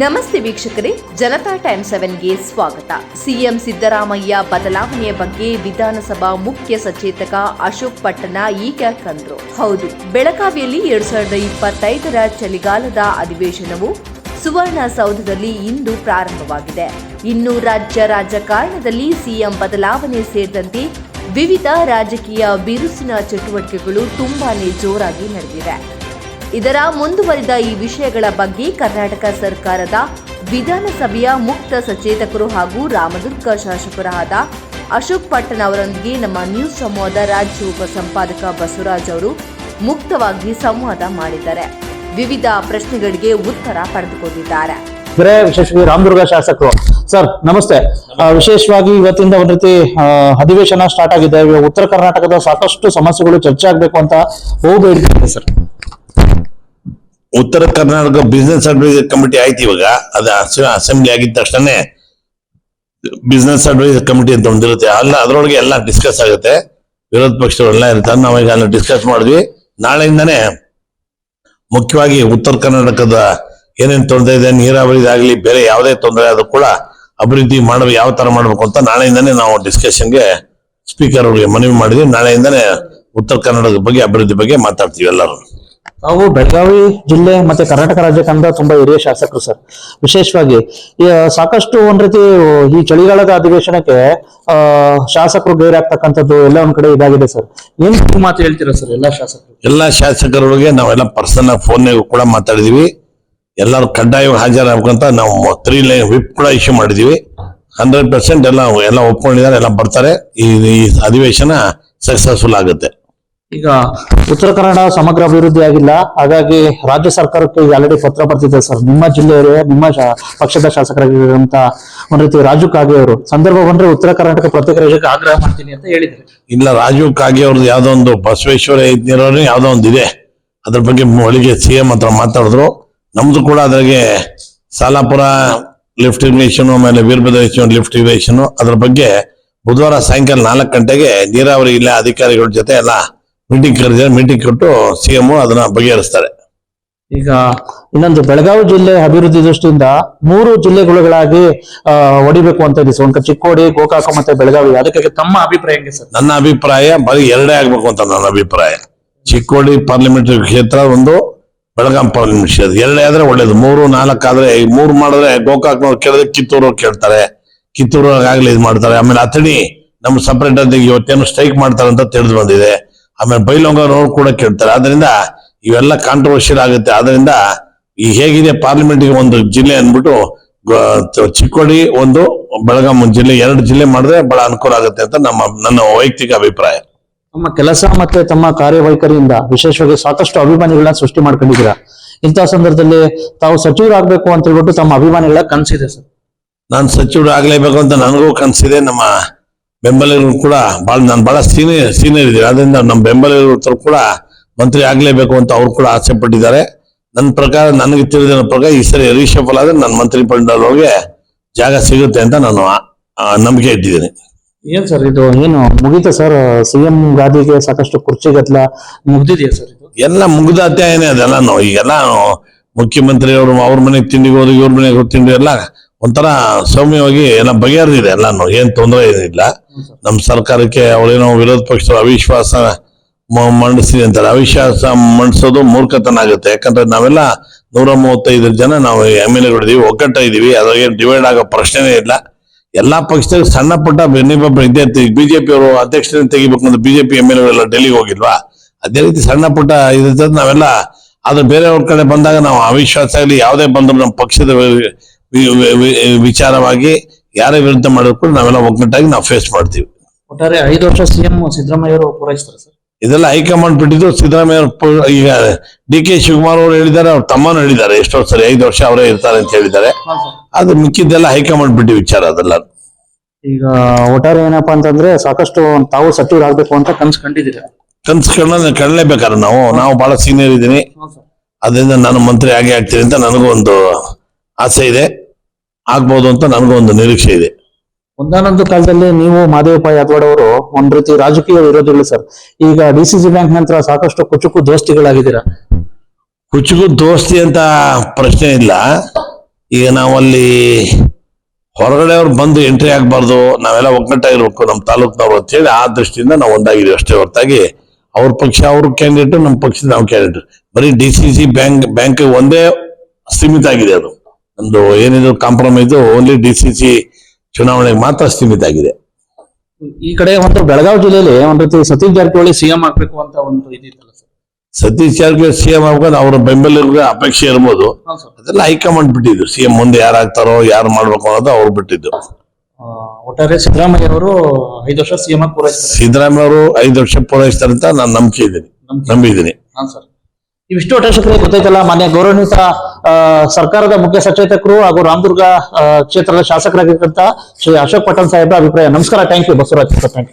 ನಮಸ್ತೆ ವೀಕ್ಷಕರೇ, ಜನತಾ ಟೈಮ್ ಸೆವೆನ್ಗೆ ಸ್ವಾಗತ. ಸಿಎಂ ಸಿದ್ದರಾಮಯ್ಯ ಬದಲಾವಣೆಯ ಬಗ್ಗೆ ವಿಧಾನಸಭಾ ಮುಖ್ಯ ಸಚೇತಕ ಅಶೋಕ್ ಪಟ್ಟಣ ಈಗ ಕಂದ್ರು. ಹೌದು, ಬೆಳಗಾವಿಯಲ್ಲಿ ಎರಡ್ ಸಾವಿರದ ಇಪ್ಪತ್ತೈದರ ಚಳಿಗಾಲದ ಅಧಿವೇಶನವು ಸುವರ್ಣಸೌಧದಲ್ಲಿ ಇಂದು ಪ್ರಾರಂಭವಾಗಿದೆ. ಇನ್ನು ರಾಜ್ಯ ರಾಜಕಾರಣದಲ್ಲಿ ಸಿಎಂ ಬದಲಾವಣೆ ಸೇರಿದಂತೆ ವಿವಿಧ ರಾಜಕೀಯ ಬಿರುಸಿನ ಚಟುವಟಿಕೆಗಳು ತುಂಬಾನೇ ಜೋರಾಗಿ ನಡೆದಿವೆ. ಇದರ ಮುಂದುವರಿದ ಈ ವಿಷಯಗಳ ಬಗ್ಗೆ ಕರ್ನಾಟಕ ಸರ್ಕಾರದ ವಿಧಾನಸಭೆಯ ಮುಕ್ತ ಸಚೇತಕರು ಹಾಗೂ ರಾಮದುರ್ಗ ಶಾಸಕರಾದ ಅಶೋಕ್ ಪಟ್ಟಣ್ ಅವರೊಂದಿಗೆ ನಮ್ಮ ನ್ಯೂಸ್ ಸಮೂಹದ ರಾಜ್ಯ ಉಪ ಸಂಪಾದಕ ಬಸವರಾಜ್ ಅವರು ಮುಕ್ತವಾಗಿ ಸಂವಾದ ಮಾಡಿದ್ದಾರೆ. ವಿವಿಧ ಪ್ರಶ್ನೆಗಳಿಗೆ ಉತ್ತರ ಪಡೆದುಕೊಂಡಿದ್ದಾರೆ. ವಿಶೇಷವಾಗಿ ರಾಮದುರ್ಗ ಶಾಸಕರು. ಸರ್, ನಮಸ್ತೆ. ವಿಶೇಷವಾಗಿ ಇವತ್ತಿಂದ ಒಂದ್ ರೀತಿ ಅಧಿವೇಶನ ಸ್ಟಾರ್ಟ್ ಆಗಿದೆ. ಉತ್ತರ ಕರ್ನಾಟಕದ ಸಾಕಷ್ಟು ಸಮಸ್ಯೆಗಳು ಚರ್ಚೆ ಆಗ್ಬೇಕು ಅಂತ ಹೋಗ್ಬೇಡಿ ಸರ್. ಉತ್ತರ ಕರ್ನಾಟಕ ಬಿಸ್ನೆಸ್ ಅಡ್ವೈಸರ್ ಕಮಿಟಿ ಆಯ್ತು ಇವಾಗ. ಅದು ಅಸೆಂಬ್ಲಿ ಆಗಿದ ತಕ್ಷಣ ಬಿಸ್ನೆಸ್ ಅಡ್ವೈಸರ್ ಕಮಿಟಿ ಅಂತ ಒಂದಿರುತ್ತೆ ಅಲ್ಲ, ಅದರೊಳಗೆ ಎಲ್ಲ ಡಿಸ್ಕಸ್ ಆಗುತ್ತೆ. ವಿರೋಧ ಪಕ್ಷಗಳೆಲ್ಲ ಇರ್ತಾರೆ ನಾವೀಗ ಅಲ್ಲಿ ಡಿಸ್ಕಸ್ ಮಾಡಿದ್ವಿ. ನಾಳೆಯಿಂದಾನೆ ಮುಖ್ಯವಾಗಿ ಉತ್ತರ ಕರ್ನಾಟಕದ ಏನೇನು ತೊಂದರೆ ಇದೆ ನೀರಾವರಿದಾಗಲಿ ಬೇರೆ ಯಾವುದೇ ತೊಂದರೆ ಆದರೂ ಕೂಡ ಅಭಿವೃದ್ಧಿ ಮಾಡಬೇಕು ಯಾವ ತರ ಮಾಡಬೇಕು ಅಂತ ನಾಳೆಯಿಂದಾನೆ ನಾವು ಡಿಸ್ಕಷನ್ಗೆ ಸ್ಪೀಕರ್ ಅವರಿಗೆ ಮನವಿ ಮಾಡಿದ್ವಿ. ನಾಳೆಯಿಂದಾನೆ ಉತ್ತರ ಕರ್ನಾಟಕದ ಬಗ್ಗೆ, ಅಭಿವೃದ್ಧಿ ಬಗ್ಗೆ ಮಾತಾಡ್ತೀವಿ ಎಲ್ಲರೂ. ತಾವು ಬೆಳಗಾವಿ ಜಿಲ್ಲೆ ಮತ್ತೆ ಕರ್ನಾಟಕ ರಾಜ್ಯಕ್ಕಂದ ತುಂಬಾ ಹಿರಿಯ ಶಾಸಕರು ಸರ್. ವಿಶೇಷವಾಗಿ ಸಾಕಷ್ಟು ಒಂದ್ ರೀತಿ, ಈ ಚಳಿಗಾಲದ ಅಧಿವೇಶನಕ್ಕೆ ಶಾಸಕರು ಗೈರಾಗ್ತಕ್ಕಂಥದ್ದು ಎಲ್ಲ ಒಂದ್ ಕಡೆ ಇದಾಗಿದೆ ಸರ್. ಏನ್ ಮಾತು ಹೇಳ್ತೀರಾ ಸರ್ ಎಲ್ಲಾ ಶಾಸಕರು? ಎಲ್ಲಾ ಶಾಸಕರೊಳಗೆ ನಾವೆಲ್ಲ ಪರ್ಸನ್ ಫೋನ್ ಕೂಡ ಮಾತಾಡಿದೀವಿ. ಎಲ್ಲರೂ ಕಡ್ಡಾಯವಾಗಿ ಹಾಜರಾಗಬೇಕಂತ ನಾವು ತ್ರೀ ಲೈನ್ ವಿಪ್ ಕೂಡ ಇಶ್ಯೂ ಮಾಡಿದೀವಿ. ಹಂಡ್ರೆಡ್ ಪರ್ಸೆಂಟ್ ಎಲ್ಲ ಎಲ್ಲ ಒಪ್ಕೊಂಡಿದ್ದಾರೆ, ಎಲ್ಲ ಬರ್ತಾರೆ. ಈ ಅಧಿವೇಶನ ಸಕ್ಸಸ್ಫುಲ್ ಆಗುತ್ತೆ. ಈಗ ಉತ್ತರ ಕನ್ನಡ ಸಮಗ್ರ ಅಭಿವೃದ್ಧಿ ಆಗಿಲ್ಲ. ಹಾಗಾಗಿ ರಾಜ್ಯ ಸರ್ಕಾರಕ್ಕೆ ಈಗ ಆಲ್ರೆಡಿ ಪತ್ರ ಬರ್ತಿದೆ ಸರ್. ನಿಮ್ಮ ಜಿಲ್ಲೆಯವರೇ, ನಿಮ್ಮ ಪಕ್ಷದ ಶಾಸಕರಾಗಿರುವಂತ ಒಂದ್ ರೀತಿ ರಾಜು ಕಾಗೆ ಅವರು. ಸಂದರ್ಭ ಬಂದ್ರೆ ಉತ್ತರ ಕರ್ನಾಟಕ ಪ್ರತ್ಯೇಕ ರಾಜ್ಯಕ್ಕೆ ಆಗ್ರಹ ಮಾಡ್ತೀನಿ ಅಂತ ಹೇಳಿದ್ರು ಇಲ್ಲ ರಾಜೀವ್ ಕಾಗೆ ಅವ್ರದ್ದು ಯಾವ್ದೋ ಒಂದು ಬಸವೇಶ್ವರ ಇದ್ದಿರೋರು ಯಾವ್ದೋ ಒಂದು ಇದೆ ಅದ್ರ ಬಗ್ಗೆ ಒಳಗೆ ಸಿ ಎಂ ಹತ್ರ ಮಾತಾಡಿದ್ರು. ನಮ್ದು ಕೂಡ ಅದ್ರಾಗೆ ಸಾಲಾಪುರ ಲಿಫ್ಟ್ ಇರಿಗೇಷನ್, ಆಮೇಲೆ ವೀರಭದ್ರೇಶ್ವರ ಲಿಫ್ಟ್ ಇರಿಗೇಷನ್, ಅದ್ರ ಬಗ್ಗೆ ಬುಧವಾರ ಸಾಯಂಕಾಲ ನಾಲ್ಕು ಗಂಟೆಗೆ ನೀರಾವರಿ ಇಲ್ಲ ಅಧಿಕಾರಿಗಳ ಜೊತೆ ಎಲ್ಲ ಮೀಟಿಂಗ್ ಕರೆದಿದ್ದಾರೆ ಮೀಟಿಂಗ್ ಕೊಟ್ಟು ಸಿ ಎಂ ಅದನ್ನ ಬಗೆಹರಿಸ್ತಾರೆ. ಈಗ ಇನ್ನೊಂದು ಬೆಳಗಾವಿ ಜಿಲ್ಲೆ ಅಭಿವೃದ್ಧಿ ದೃಷ್ಟಿಯಿಂದ ಮೂರು ಜಿಲ್ಲೆಗಳಾಗಿ ಹೊಡಿಬೇಕು ಅಂತ ಇದೆ. ಸರ್ ಒಂದು ಚಿಕ್ಕೋಡಿ ಗೋಕಾಕ ಮತ್ತೆ ಬೆಳಗಾವಿ. ಅದಕ್ಕೆ ತಮ್ಮ ಅಭಿಪ್ರಾಯ ಹೆಂಗೆ ಸರ್? ನನ್ನ ಅಭಿಪ್ರಾಯ ಬರೀ ಎರಡೇ ಆಗ್ಬೇಕು ಅಂತ ನನ್ನ ಅಭಿಪ್ರಾಯ. ಚಿಕ್ಕೋಡಿ ಪಾರ್ಲಿಮೆಂಟರಿ ಕ್ಷೇತ್ರ ಒಂದು ಬೆಳಗಾಂ ಪಾರ್ಲಿಮೆಂಟ್ ಕ್ಷೇತ್ರ. ಎರಡೇ ಆದ್ರೆ ಒಳ್ಳೇದು. ಮೂರು ನಾಲ್ಕು ಆದ್ರೆ ಈ ಮೂರು ಮಾಡಿದ್ರೆ ಗೋಕಾಕ್ನವ್ರು ಕೇಳಿದ್ರೆ ಕಿತ್ತೂರು ಕೇಳ್ತಾರೆ. ಕಿತ್ತೂರು ಆಗ್ಲಿ ಇದು ಮಾಡ್ತಾರೆ. ಆಮೇಲೆ ಅಥಣಿ ನಮ್ಮ ಸಪರೇಟ್ ಅಂತ ಇವತ್ತೇನು ಸ್ಟ್ರೈಕ್ ಮಾಡ್ತಾರೆ ಅಂತ ತಿಳಿದು ಬಂದಿದೆ. ಆಮೇಲೆ ಬೈಲೊಂಗನವ್ರು ಕೂಡ ಕೇಳ್ತಾರೆ. ಆದ್ರಿಂದ ಇವೆಲ್ಲ ಕಾಂಟ್ರವರ್ಷಿಯಲ್ ಆಗುತ್ತೆ. ಆದ್ರಿಂದ ಈ ಹೇಗಿದೆ ಪಾರ್ಲಿಮೆಂಟ್ಗೆ ಒಂದು ಜಿಲ್ಲೆ ಅಂದ್ಬಿಟ್ಟು ಚಿಕ್ಕೋಡಿ ಒಂದು ಬೆಳಗಾಂ ಜಿಲ್ಲೆ ಎರಡು ಜಿಲ್ಲೆ ಮಾಡಿದ್ರೆ ಬಹಳ ಅನುಕೂಲ ಆಗುತ್ತೆ ಅಂತ ನಮ್ಮ ನನ್ನ ವೈಯಕ್ತಿಕ ಅಭಿಪ್ರಾಯ. ತಮ್ಮ ಕೆಲಸ ಮತ್ತೆ ತಮ್ಮ ಕಾರ್ಯವೈಖರಿಯಿಂದ ವಿಶೇಷವಾಗಿ ಸಾಕಷ್ಟು ಅಭಿಮಾನಿಗಳನ್ನ ಸೃಷ್ಟಿ ಮಾಡ್ಕೊಂಡಿದ್ದೀರಾ? ಇಂತಹ ಸಂದರ್ಭದಲ್ಲಿ ತಾವು ಸಚಿವರಾಗಬೇಕು ಅಂತ ಹೇಳ್ಬಿಟ್ಟು ತಮ್ಮ ಅಭಿಮಾನಿಗಳ ಕನಸಿದೆ ಸರ್. ನಾನು ಸಚಿವರು ಆಗ್ಲೇಬೇಕು ಅಂತ ನನಗೂ ಕನಸಿದೆ. ನಮ್ಮ ಬೆಂಬಲಿಗರು ಕೂಡ ಬಹಳ ನಾನು ಬಹಳ ಸೀನಿಯರ್ ಸೀನಿಯರ್ ಇದ್ದೀನಿ ಅದರಿಂದ ನಮ್ಮ ಬೆಂಬಲಿಗರು ಕೂಡ ಮಂತ್ರಿ ಆಗಲೇಬೇಕು ಅಂತ ಅವ್ರು ಕೂಡ ಆಸೆ ಪಟ್ಟಿದ್ದಾರೆ. ನನ್ನ ಪ್ರಕಾರ ನನಗೆ ತಿಳಿದಿರೋ ಪ್ರಕಾರ ಈ ಸರಿ ರೀಶಫಲ್ ಆದ್ರೆ ನನ್ನ ಮಂತ್ರಿ ಮಂಡಲೊಳಗೆ ಜಾಗ ಸಿಗುತ್ತೆ ಅಂತ ನಾನು ನಂಬಿಕೆ ಇಟ್ಟಿದ್ದೀನಿ. ಏನ್ ಸರ್ ಇದು ಏನು ಮುಗಿತ ಸರ್? ಸಿಎಂ ಗಾದಿಗೆ ಸಾಕಷ್ಟು ಕುರ್ಚಿ ಗತ್ಲ ಮುಗ್ದಿದೆಯಾ ಸರ್ ಇದು? ಎಲ್ಲ ಮುಗಿದ ಅಧ್ಯಾಯನೇ ಅದೆಲ್ಲ ನಾವು ಈಗೆಲ್ಲ ಮುಖ್ಯಮಂತ್ರಿ ಅವರು ಅವ್ರ ಮನೆಗೆ ತಿಂಡಿಗೆ ಹೋದ್ರು ಇವ್ರ ಮನೆಗೆ ಹೋಗಿ ತಿಂಡಿ ಎಲ್ಲ ಒಂಥರ ಸೌಮ್ಯವಾಗಿ ಎಲ್ಲ ಬಗೆಹರಿದಿದೆ ಎಲ್ಲಾನು ಏನು ತೊಂದರೆ ಏನಿಲ್ಲ. ನಮ್ಮ ಸರ್ಕಾರಕ್ಕೆ ಅವರೇನೋ ವಿರೋಧ ಪಕ್ಷದ ಅವಿಶ್ವಾಸ ಮಂಡಿಸಿದೆ ಅಂತಾರೆ. ಅವಿಶ್ವಾಸ ಮಂಡಿಸೋದು ಮೂರ್ಖತನ ಆಗುತ್ತೆ. ಯಾಕಂದ್ರೆ ನಾವೆಲ್ಲ ನೂರ ಮೂವತ್ತೈದು ಜನ ನಾವು ಎಂ ಎಲ್ ಎಗಳಿದೀವಿ ಒಗ್ಗಟ್ಟ ಇದೀವಿ. ಅದ್ರಾಗೆ ಡಿವೈಡ್ ಆಗೋ ಪ್ರಶ್ನೆನೇ ಇಲ್ಲ. ಎಲ್ಲಾ ಪಕ್ಷದಾಗ ಸಣ್ಣ ಪುಟ್ಟ ಬೆನ್ನಿಬ ಇದೇ ಬಿಜೆಪಿ ಅವರು ಅಧ್ಯಕ್ಷರನ್ನ ತೆಗಿಬೇಕು ಅಂತ ಬಿಜೆಪಿ ಎಂ ಎಲ್ ಎಗಳೆಲ್ಲ ಡೆಲ್ಲಿಗೆ ಹೋಗಿಲ್ವಾ? ಅದೇ ರೀತಿ ಸಣ್ಣ ಪುಟ್ಟ ಇರ್ತದೆ ನಾವೆಲ್ಲ, ಆದ್ರೆ ಬೇರೆಯವ್ರ ಕಡೆ ಬಂದಾಗ ನಾವು ಅವಿಶ್ವಾಸ ಆಗಲಿ, ಯಾವುದೇ ಬಂದ್ರು ನಮ್ಮ ಪಕ್ಷದ ವಿಚಾರವಾಗಿ ಯಾರೇ ವಿರುದ್ಧ ಮಾಡಿದ್ರು ಕೂಡ ನಾವೆಲ್ಲ ಒಗ್ಗಟ್ಟಾಗಿ ನಾವು ಫೇಸ್ ಮಾಡ್ತೀವಿ. ಒಟ್ಟಾರೆ ಐದು ವರ್ಷ ಸಿಎಂ ಸಿದ್ದರಾಮಯ್ಯ ಅವರು ಪೂರೈಸ್ತಾರೆ ಸರ್. ಇದೆಲ್ಲ ಹೈಕಮಾಂಡ್ ಬಿಟ್ಟಿದ್ದು ಸಿದ್ದರಾಮಯ್ಯ ಈಗ ಡಿ ಕೆ ಶಿವಕುಮಾರ್ ಅವರು ಹೇಳಿದ್ದಾರೆ ಅವ್ರ ತಮ್ಮನೂ ಹೇಳಿದ್ದಾರೆ ಎಷ್ಟೋ ಸರಿ ಐದು ವರ್ಷ ಅವರೇ ಇರ್ತಾರೆ ಅಂತ ಹೇಳಿದ್ದಾರೆ. ಅದು ಮಿಕ್ಕಿದ್ದೆಲ್ಲ ಹೈಕಮಾಂಡ್ ಬಿಟ್ಟು ವಿಚಾರ ಅದೆಲ್ಲ. ಈಗ ಒಟ್ಟಾರೆ ಏನಪ್ಪಾ ಅಂತಂದ್ರೆ ಸಾಕಷ್ಟು ತಾವು ಸಚಿವರಾಗಬೇಕು ಅಂತ ಕನ್ಸು ಕಂಡಿದ್ದೀರಾ. ಕನ್ಸು ಕಣ್ಣ ಕಂಡಲೇಬೇಕಾದ್ರೆ ನಾವು. ನಾವು ಬಹಳ ಸೀನಿಯರ್ ಇದ್ದೀನಿ. ಅದರಿಂದ ನಾನು ಮಂತ್ರಿ ಆಗೇ ಆಗ್ತೀನಿ ಅಂತ ನನಗೂ ಒಂದು ಆಸೆ ಇದೆ. ಆಗ್ಬೋದು ಅಂತ ನನಗೂ ಒಂದು ನಿರೀಕ್ಷೆ ಇದೆ. ಒಂದಾನೊಂದು ಕಾಲದಲ್ಲಿ ನೀವು ಮಾದೇವಪ್ಪ ಯಾದವಾಡ್ ಅವರು ಒಂದ್ ರೀತಿ ರಾಜಕೀಯ ವಿರೋಧಿಗಳು ಸರ್. ಈಗ ಡಿ ಸಿ ಸಿ ಬ್ಯಾಂಕ್ ನಂತರ ಸಾಕಷ್ಟು ಕುಚುಕು ದೋಸ್ತಿಗಳಾಗಿದ್ದೀರಾ? ಕುಚುಕು ದೋಸ್ತಿ ಅಂತ ಪ್ರಶ್ನೆ ಇಲ್ಲ. ಈಗ ನಾವಲ್ಲಿ ಹೊರಗಡೆ ಅವ್ರು ಬಂದು ಎಂಟ್ರಿ ಆಗ್ಬಾರ್ದು ನಾವೆಲ್ಲ ಒಗ್ಗಟ್ಟಾಗಿರ್ಬೇಕು ನಮ್ಮ ತಾಲೂಕ್ನವ್ರು ಅಂತೇಳಿ ಆ ದೃಷ್ಟಿಯಿಂದ ನಾವು ಒಂದಾಗಿದ್ದೀವಿ ಅಷ್ಟೇ ಹೊರತಾಗಿ. ಅವ್ರ ಪಕ್ಷ ಅವ್ರ ಕ್ಯಾಂಡಿಡೇಟ್ ನಮ್ಮ ಪಕ್ಷದ ನಾವು ಕ್ಯಾಂಡಿಡೇಟ್ ಬರೀ D C C bank bank ಒಂದೇ ಸೀಮಿತ ಆಗಿದೆ ಅದು. ನಮ್ದು ಏನಿದ್ರು compromise only D C C ಚುನಾವಣೆಗೆ ಮಾತ್ರ ಸೀಮಿತ ಆಗಿದೆ. ಈ ಕಡೆ ಒಂದು ಬೆಳಗಾವಿ ಜಿಲ್ಲೆಯಲ್ಲಿ ಒಂದ್ ರೀತಿ ಸತೀಶ್ ಜಾರಕಿಹೊಳಿ ಸಿಎಂ ಆಗ್ಬೇಕು ಅಂತ ಒಂದು ಇದಿತ್ತಲ್ಲ ಸರ್? ಸತೀಶ್ ಜಾರಕಿಹೊಳಿ ಸಿಎಂ ಆಗ್ಬೋದು ಅವ್ರ ಬೆಂಬಲಿಗರಿಗೆ ಅಪೇಕ್ಷೆ ಇರ್ಬೋದು. ಅದೆಲ್ಲ ಹೈಕಮಾಂಡ್ ಬಿಟ್ಟಿದ್ದು. ಸಿಎಂ ಮುಂದೆ ಯಾರಾಗ್ತಾರೋ ಯಾರು ಮಾಡ್ಬೇಕು ಅನ್ನೋದು ಅವ್ರು ಬಿಟ್ಟಿದ್ದು. ಒಟ್ಟಾರೆ ಸಿದ್ದರಾಮಯ್ಯ ಅವರು ಐದು ವರ್ಷ ಸಿಎಂ ಪೂರೈಸ್ತಾರೆ. ಸಿದ್ದರಾಮಯ್ಯ ಅವರು ಐದು ವರ್ಷ ಪೂರೈಸ್ತಾರೆ ಅಂತ ನಾನು ನಂಬಿಕೆ ಇದ್ದೀನಿ. ನಂಬಿದ್ದೀನಿ. ಇವಿಷ್ಟು ಒಟ್ಟಶಕರಿಗೆ ಗೊತ್ತೈತಲ್ಲ ಮಾನ್ಯ ಗೌರವನೀಯ ಸರ್ಕಾರದ ಮುಖ್ಯ ಸಚೇತಕರು ಹಾಗೂ ರಾಮದುರ್ಗ ಕ್ಷೇತ್ರದ ಶಾಸಕರಾಗಿರ್ತಕ್ಕಂಥ ಶ್ರೀ ಅಶೋಕ್ ಪಟ್ಟಣ್ ಸಾಹೇಬ್ರ ಅಭಿಪ್ರಾಯ. ನಮಸ್ಕಾರ thank you Basavaraj. Thank you